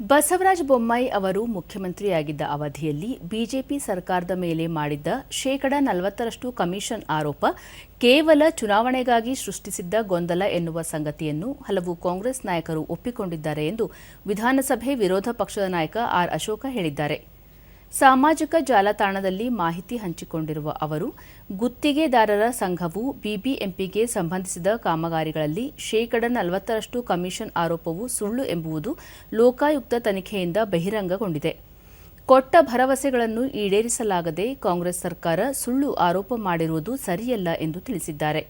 ಬಸವರಾಜ ಬೊಮ್ಮಾಯಿ ಅವರು ಮುಖ್ಯಮಂತ್ರಿಯಾಗಿದ್ದ ಅವಧಿಯಲ್ಲಿ ಬಿಜೆಪಿ ಸರ್ಕಾರದ ಮೇಲೆ ಮಾಡಿದ್ದ ಶೇಕಡ ನಲವತ್ತರಷ್ಟು ಕಮಿಷನ್ ಆರೋಪ ಕೇವಲ ಚುನಾವಣೆಗಾಗಿ ಸೃಷ್ಟಿಸಿದ್ದ ಗೊಂದಲ ಎನ್ನುವ ಸಂಗತಿಯನ್ನು ಹಲವು ಕಾಂಗ್ರೆಸ್ ನಾಯಕರು ಒಪ್ಪಿಕೊಂಡಿದ್ದಾರೆ ಎಂದು ವಿಧಾನಸಭೆ ವಿರೋಧ ಪಕ್ಷದ ನಾಯಕ ಆರ್ ಅಶೋಕ ಹೇಳಿದ್ದಾರೆ. ಸಾಮಾಜಿಕ ಜಾಲತಾಣದಲ್ಲಿ ಮಾಹಿತಿ ಹಂಚಿಕೊಂಡಿರುವ ಅವರು, ಗುತ್ತಿಗೆದಾರರ ಸಂಘವು ಬಿಬಿಎಂಪಿಗೆ ಸಂಬಂಧಿಸಿದ ಕಾಮಗಾರಿಗಳಲ್ಲಿ ಶೇಕಡ ನಲವತ್ತರಷ್ಟು ಕಮಿಷನ್ ಆರೋಪವು ಸುಳ್ಳು ಎಂಬುವುದು ಲೋಕಾಯುಕ್ತ ತನಿಖೆಯಿಂದ ಬಹಿರಂಗಗೊಂಡಿದೆ. ಕೊಟ್ಟ ಭರವಸೆಗಳನ್ನು ಈಡೇರಿಸಲಾಗದೆ ಕಾಂಗ್ರೆಸ್ ಸರ್ಕಾರ ಸುಳ್ಳು ಆರೋಪ ಮಾಡಿರುವುದು ಸರಿಯಲ್ಲ ಎಂದು ತಿಳಿಸಿದ್ದಾರೆ.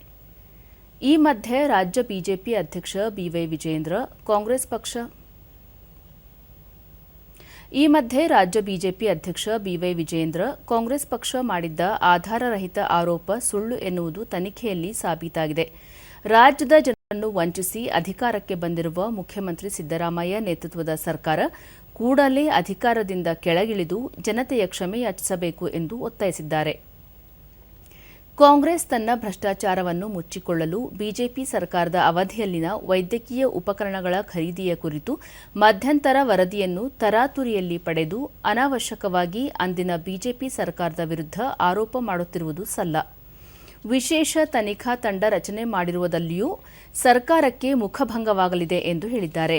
ಈ ಮಧ್ಯೆ ರಾಜ್ಯ ಬಿಜೆಪಿ ಅಧ್ಯಕ್ಷ ಬಿವೈ ವಿಜೇಂದ್ರ ಕಾಂಗ್ರೆಸ್ ಪಕ್ಷ ಈ ಮಧ್ಯೆ ರಾಜ್ಯ ಬಿಜೆಪಿ ಅಧ್ಯಕ್ಷ ಬಿವೈ ವಿಜೇಂದ್ರ, ಕಾಂಗ್ರೆಸ್ ಪಕ್ಷ ಮಾಡಿದ್ದ ಆಧಾರರಹಿತ ಆರೋಪ ಸುಳ್ಳು ಎನ್ನುವುದು ತನಿಖೆಯಲ್ಲಿ ಸಾಬೀತಾಗಿದೆ. ರಾಜ್ಯದ ಜನರನ್ನು ವಂಚಿಸಿ ಅಧಿಕಾರಕ್ಕೆ ಬಂದಿರುವ ಮುಖ್ಯಮಂತ್ರಿ ಸಿದ್ದರಾಮಯ್ಯ ನೇತೃತ್ವದ ಸರ್ಕಾರ ಕೂಡಲೇ ಅಧಿಕಾರದಿಂದ ಕೆಳಗಿಳಿದು ಜನತೆಯ ಕ್ಷಮೆಯಾಚಿಸಬೇಕು ಎಂದು ಒತ್ತಾಯಿಸಿದ್ದಾರೆ. ಕಾಂಗ್ರೆಸ್ ತನ್ನ ಭ್ರಷ್ಟಾಚಾರವನ್ನು ಮುಚ್ಚಿಕೊಳ್ಳಲು ಬಿಜೆಪಿ ಸರ್ಕಾರದ ಅವಧಿಯಲ್ಲಿನ ವೈದ್ಯಕೀಯ ಉಪಕರಣಗಳ ಖರೀದಿಯ ಕುರಿತು ಮಧ್ಯಂತರ ವರದಿಯನ್ನು ತರಾತುರಿಯಲ್ಲಿ ಪಡೆದು ಅನಾವಶ್ಯಕವಾಗಿ ಅಂದಿನ ಬಿಜೆಪಿ ಸರ್ಕಾರದ ವಿರುದ್ಧ ಆರೋಪ ಮಾಡುತ್ತಿರುವುದು ಸಲ್ಲ. ವಿಶೇಷ ತನಿಖಾ ತಂಡ ರಚನೆ ಮಾಡಿರುವುದಲ್ಲಿಯೂ ಸರ್ಕಾರಕ್ಕೆ ಮುಖಭಂಗವಾಗಲಿದೆ ಎಂದು ಹೇಳಿದ್ದಾರೆ.